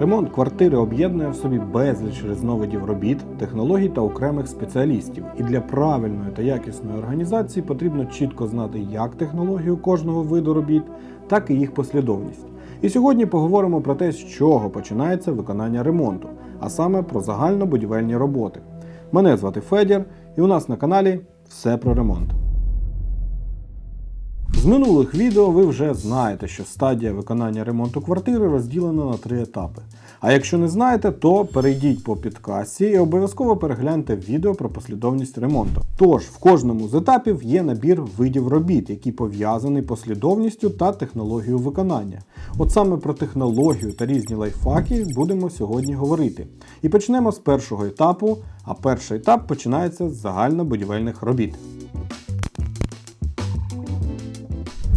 Ремонт квартири об'єднує в собі безліч різновидів робіт, технологій та окремих спеціалістів. І для правильної та якісної організації потрібно чітко знати як технологію кожного виду робіт, так і їх послідовність. І сьогодні поговоримо про те, з чого починається виконання ремонту, а саме про загальнобудівельні роботи. Мене звати Федір, і у нас на каналі все про ремонт. З минулих відео ви вже знаєте, що стадія виконання ремонту квартири розділена на три етапи. А якщо не знаєте, то перейдіть по підкасті і обов'язково перегляньте відео про послідовність ремонту. Тож в кожному з етапів є набір видів робіт, які пов'язані послідовністю та технологією виконання. От саме про технологію та різні лайфхаки будемо сьогодні говорити. І почнемо з першого етапу, а перший етап починається з загальнобудівельних робіт.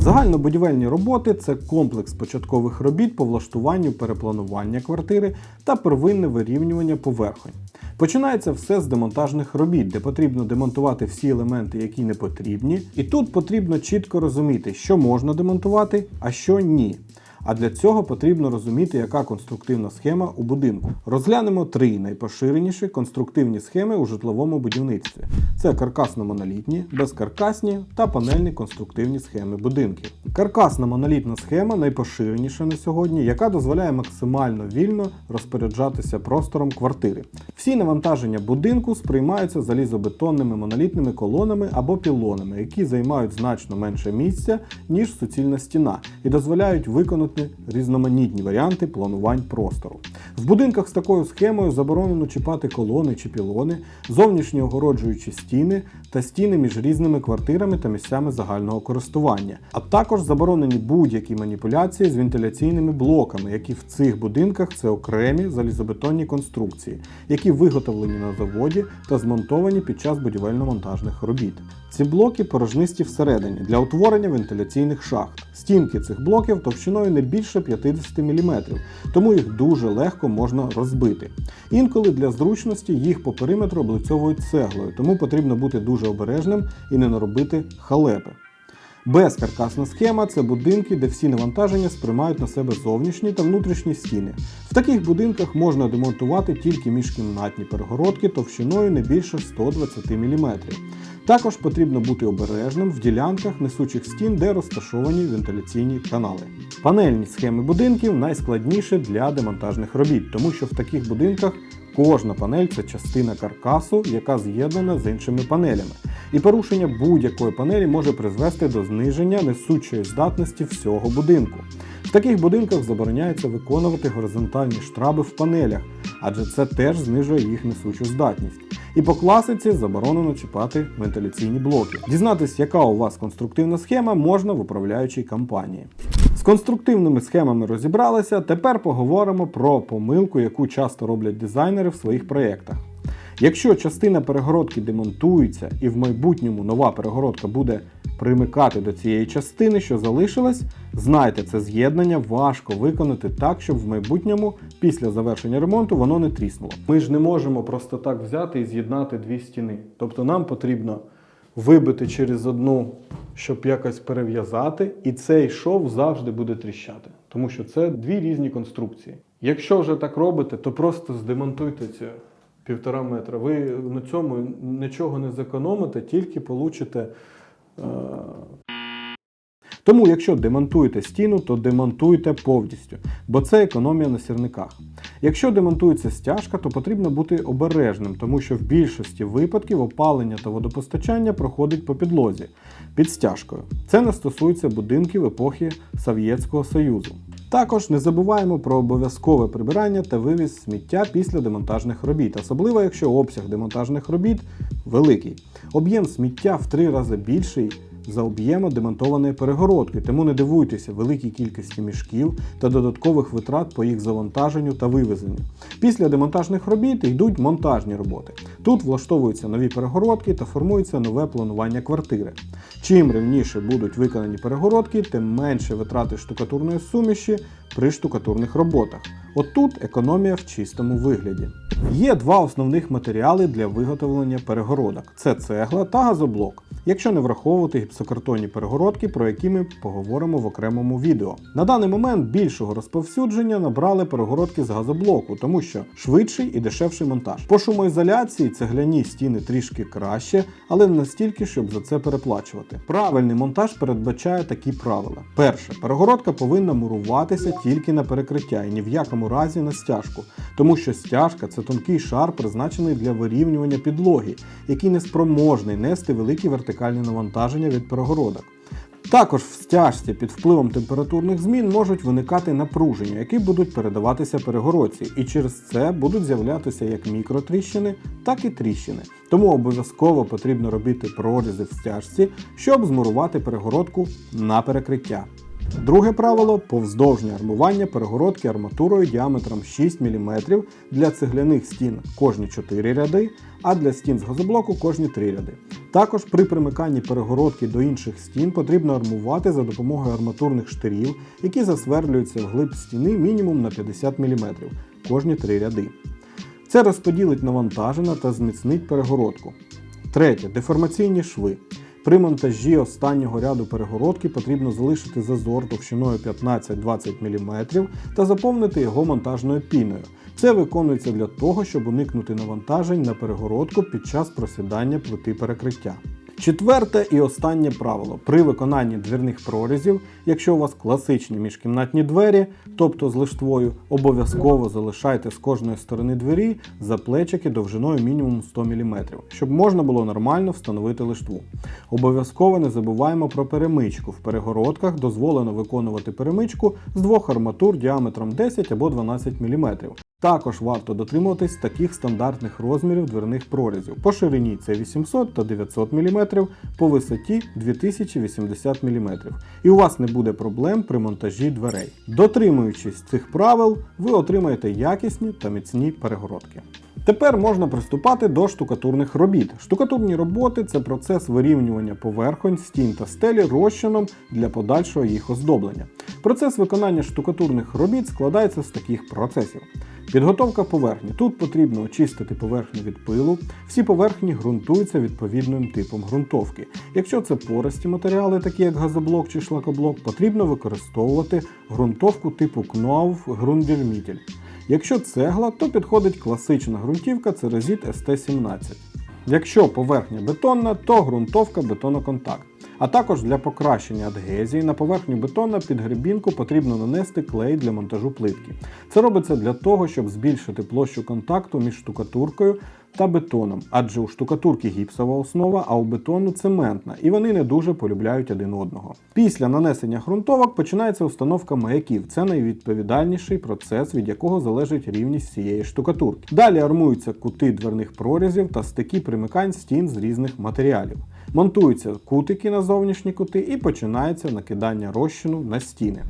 Загальнобудівельні роботи це комплекс початкових робіт по влаштуванню перепланування квартири та первинне вирівнювання поверхонь. Починається все з демонтажних робіт, де потрібно демонтувати всі елементи, які не потрібні. І тут потрібно чітко розуміти, що можна демонтувати, а що ні. А для цього потрібно розуміти, яка конструктивна схема у будинку. Розглянемо три найпоширеніші конструктивні схеми у житловому будівництві: це каркасно-монолітні, безкаркасні та панельні конструктивні схеми будинків. Каркасна монолітна схема найпоширеніша на сьогодні, яка дозволяє максимально вільно розпоряджатися простором квартири. Всі навантаження будинку сприймаються залізобетонними монолітними колонами або пілонами, які займають значно менше місця, ніж суцільна стіна, і дозволяють виконати різноманітні варіанти планувань простору. В будинках з такою схемою заборонено чіпати колони чи пілони, зовнішні огороджуючі стіни та стіни між різними квартирами та місцями загального користування, а також заборонені будь-які маніпуляції з вентиляційними блоками, які в цих будинках це окремі залізобетонні конструкції, які виготовлені на заводі та змонтовані під час будівельно-монтажних робіт. Ці блоки порожнисті всередині для утворення вентиляційних шахт. Стінки цих блоків товщиною не більше 50 мм, тому їх дуже легко можна розбити. Інколи для зручності їх по периметру облицьовують цеглою, тому потрібно бути дуже обережним і не наробити халепи. Безкаркасна схема це будинки, де всі навантаження сприймають на себе зовнішні та внутрішні стіни. В таких будинках можна демонтувати тільки міжкімнатні перегородки товщиною не більше 120 мм. Також потрібно бути обережним в ділянках несучих стін, де розташовані вентиляційні канали. Панельні схеми будинків найскладніші для демонтажних робіт, тому що в таких будинках кожна панель це частина каркасу, яка з'єднана з іншими панелями. І порушення будь-якої панелі може призвести до зниження несучої здатності всього будинку. Таких будинках забороняється виконувати горизонтальні штраби в панелях, адже це теж знижує їх несучу здатність. І по класиці заборонено чіпати вентиляційні блоки. Дізнатись, яка у вас конструктивна схема, можна в управляючій компанії. З конструктивними схемами розібралися. Тепер поговоримо про помилку, яку часто роблять дизайнери в своїх проєктах. Якщо частина перегородки демонтується і в майбутньому нова перегородка буде примикати до цієї частини, що залишилась, знайте, це з'єднання важко виконати так, щоб в майбутньому, після завершення ремонту, воно не тріснуло. Ми ж не можемо просто так взяти і з'єднати дві стіни. Тобто нам потрібно вибити через одну, щоб якось перев'язати, і цей шов завжди буде тріщати, тому що це дві різні конструкції. Якщо вже так робите, то просто здемонтуйте ці півтора метра. Ви на цьому нічого не зекономите, тільки получите. Е... Тому, якщо демонтуєте стіну, то демонтуйте повністю, бо це економія на сірниках. Якщо демонтується стяжка, то потрібно бути обережним, тому що в більшості випадків опалення та водопостачання проходить по підлозі під стяжкою. Це не стосується будинків епохи Совєтського Союзу. Також не забуваємо про обов'язкове прибирання та вивіз сміття після демонтажних робіт, особливо якщо обсяг демонтажних робіт великий. Об'єм сміття в три рази більший за об'ємом демонтованої перегородки, тому не дивуйтеся великій кількості мішків та додаткових витрат по їх завантаженню та вивезенню. Після демонтажних робіт йдуть монтажні роботи. Тут влаштовуються нові перегородки та формується нове планування квартири. Чим рівніше будуть виконані перегородки, тим менше витрати штукатурної суміші при штукатурних роботах. Отут економія в чистому вигляді. Є два основних матеріали для виготовлення перегородок: це цегла та газоблок. Якщо не враховувати гіпсокартонні перегородки, про які ми поговоримо в окремому відео. На даний момент більшого розповсюдження набрали перегородки з газоблоку, тому що швидший і дешевший монтаж. По шумоізоляції цегляні стіни трішки краще, але не настільки, щоб за це переплачувати. Правильний монтаж передбачає такі правила: перше, перегородка повинна муруватися тільки на перекриття і ні в якому разі на стяжку, тому що стяжка це тонкий шар, призначений для вирівнювання підлоги, який не спроможний нести великі вертикальні навантаження від перегородок. Також в стяжці під впливом температурних змін можуть виникати напруження, які будуть передаватися перегородці, і через це будуть з'являтися як мікротріщини, так і тріщини. Тому обов'язково потрібно робити прорізи в стяжці, щоб змурувати перегородку на перекриття. Друге правило повздовжнє армування перегородки арматурою діаметром 6 мм для цегляних стін кожні 4 ряди, а для стін з газоблоку кожні 3 ряди. Також при примиканні перегородки до інших стін потрібно армувати за допомогою арматурних штирів, які засверлюються вглиб стіни мінімум на 50 мм кожні 3 ряди. Це розподілить навантаження та зміцнить перегородку. Третє деформаційні шви. При монтажі останнього ряду перегородки потрібно залишити зазор товщиною 15-20 мм та заповнити його монтажною піною. Це виконується для того, щоб уникнути навантажень на перегородку під час просідання плити перекриття. Четверте і останнє правило. При виконанні дверних прорізів, якщо у вас класичні міжкімнатні двері, тобто з лиштвою, обов'язково залишайте з кожної сторони двері заплечики довжиною мінімум 100 мм, щоб можна було нормально встановити лиштву. Обов'язково не забуваємо про перемичку. В перегородках дозволено виконувати перемичку з двох арматур діаметром 10 або 12 мм. Також варто дотримуватись таких стандартних розмірів дверних прорізів. По ширині це 800 та 900 мм, по висоті 2080 мм. І у вас не буде проблем при монтажі дверей. Дотримуючись цих правил, ви отримаєте якісні та міцні перегородки. Тепер можна приступати до штукатурних робіт. Штукатурні роботи це процес вирівнювання поверхонь, стін та стелі розчином для подальшого їх оздоблення. Процес виконання штукатурних робіт складається з таких процесів. Підготовка поверхні. Тут потрібно очистити поверхню від пилу. Всі поверхні ґрунтуються відповідним типом ґрунтовки. Якщо це пористі матеріали, такі як газоблок чи шлакоблок, потрібно використовувати ґрунтовку типу КНОАВ Grundvermittel. Якщо цегла, то підходить класична ґрунтівка Церезіт ST17. Якщо поверхня бетонна, то ґрунтовка бетоноконтакт. А також для покращення адгезії на поверхню бетона під гребінку потрібно нанести клей для монтажу плитки. Це робиться для того, щоб збільшити площу контакту між штукатуркою та бетоном, адже у штукатурки гіпсова основа, а у бетону цементна, і вони не дуже полюбляють один одного. Після нанесення ґрунтовок починається установка маяків. Це найвідповідальніший процес, від якого залежить рівність цієї штукатурки. Далі армуються кути дверних прорізів та стики примикань стін з різних матеріалів. Монтуються кутики на зовнішні кути і починається накидання розчину на стіни.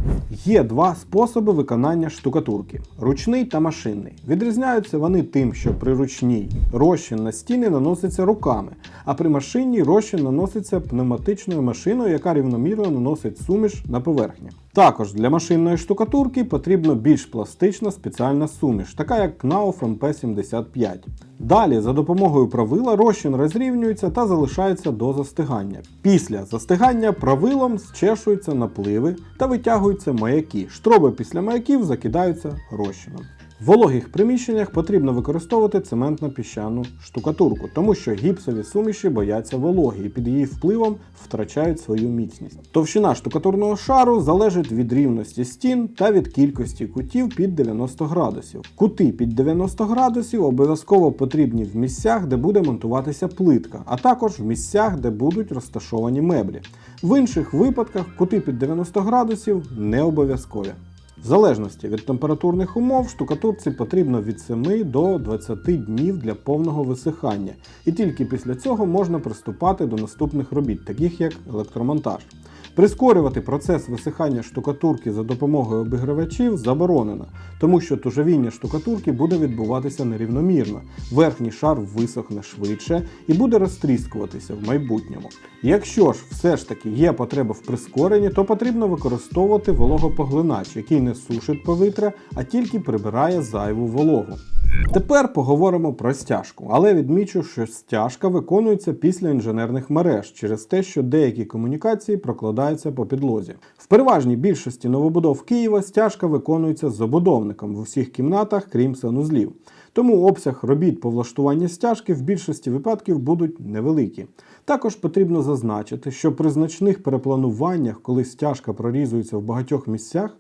Є два способи виконання штукатурки: ручний та машинний. Відрізняються вони тим, що при ручній розчин на стіни наноситься руками, а при машинній розчин наноситься пневматичною машиною, яка рівномірно наносить суміш на поверхні. Також для машинної штукатурки потрібна більш пластична спеціальна суміш, така як Knauf MP75. Далі, за допомогою правила, розчин розрівнюється та залишається до застигання. Після застигання правилом зчешуються напливи та витягуються маяки. Штроби після маяків закидаються розчином. В вологих приміщеннях потрібно використовувати цементно-піщану штукатурку, тому що гіпсові суміші бояться вологи і під її впливом втрачають свою міцність. Товщина штукатурного шару залежить від рівності стін та від кількості кутів під 90 градусів. Кути під 90 градусів обов'язково потрібні в місцях, де буде монтуватися плитка, а також в місцях, де будуть розташовані меблі. В інших випадках кути під 90 градусів не обов'язкові. В залежності від температурних умов штукатурці потрібно від 7 до 20 днів для повного висихання, і тільки після цього можна приступати до наступних робіт, таких як електромонтаж. Прискорювати процес висихання штукатурки за допомогою обігрівачів заборонено, тому що тужавіння штукатурки буде відбуватися нерівномірно, верхній шар висохне швидше і буде розтріскуватися в майбутньому. Якщо ж все ж таки є потреба в прискоренні, то потрібно використовувати вологопоглинач, який не сушить повітря, а тільки прибирає зайву вологу. Тепер поговоримо про стяжку, але відмічу, що стяжка виконується після інженерних мереж через те, що деякі комунікації прокладаються по підлозі. В переважній більшості новобудов Києва стяжка виконується забудовником в усіх кімнатах, крім санузлів. Тому обсяг робіт по влаштуванні стяжки в більшості випадків будуть невеликі. Також потрібно зазначити, що при значних переплануваннях, коли стяжка прорізується в багатьох місцях,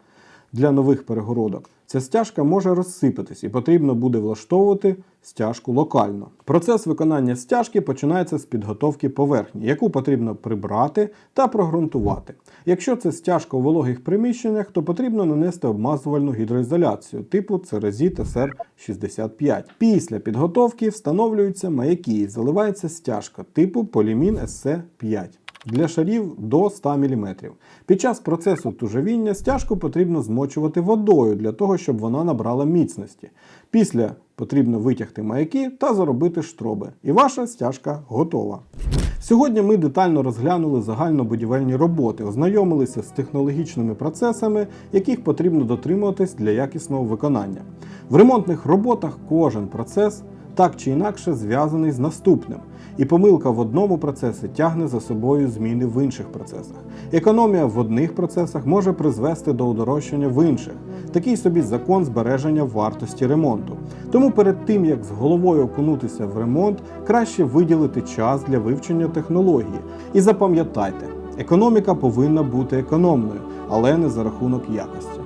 для нових перегородок, ця стяжка може розсипатись і потрібно буде влаштовувати стяжку локально. Процес виконання стяжки починається з підготовки поверхні, яку потрібно прибрати та прогрунтувати. Якщо це стяжка у вологих приміщеннях, то потрібно нанести обмазувальну гідроізоляцію типу Церезіт SR65. Після підготовки встановлюються маяки і заливається стяжка типу Полімін SC5 для шарів до 100 мм. Під час процесу тужавіння стяжку потрібно змочувати водою для того, щоб вона набрала міцності. Після потрібно витягти маяки та заробити штроби. І ваша стяжка готова. Сьогодні ми детально розглянули загальнобудівельні роботи, ознайомилися з технологічними процесами, яких потрібно дотримуватись для якісного виконання. В ремонтних роботах кожен процес так чи інакше зв'язаний з наступним, і помилка в одному процесі тягне за собою зміни в інших процесах. Економія в одних процесах може призвести до удорожчання в інших. Такий собі закон збереження вартості ремонту. Тому перед тим як з головою окунутися в ремонт, краще виділити час для вивчення технології. І запам'ятайте, економіка повинна бути економною, але не за рахунок якості.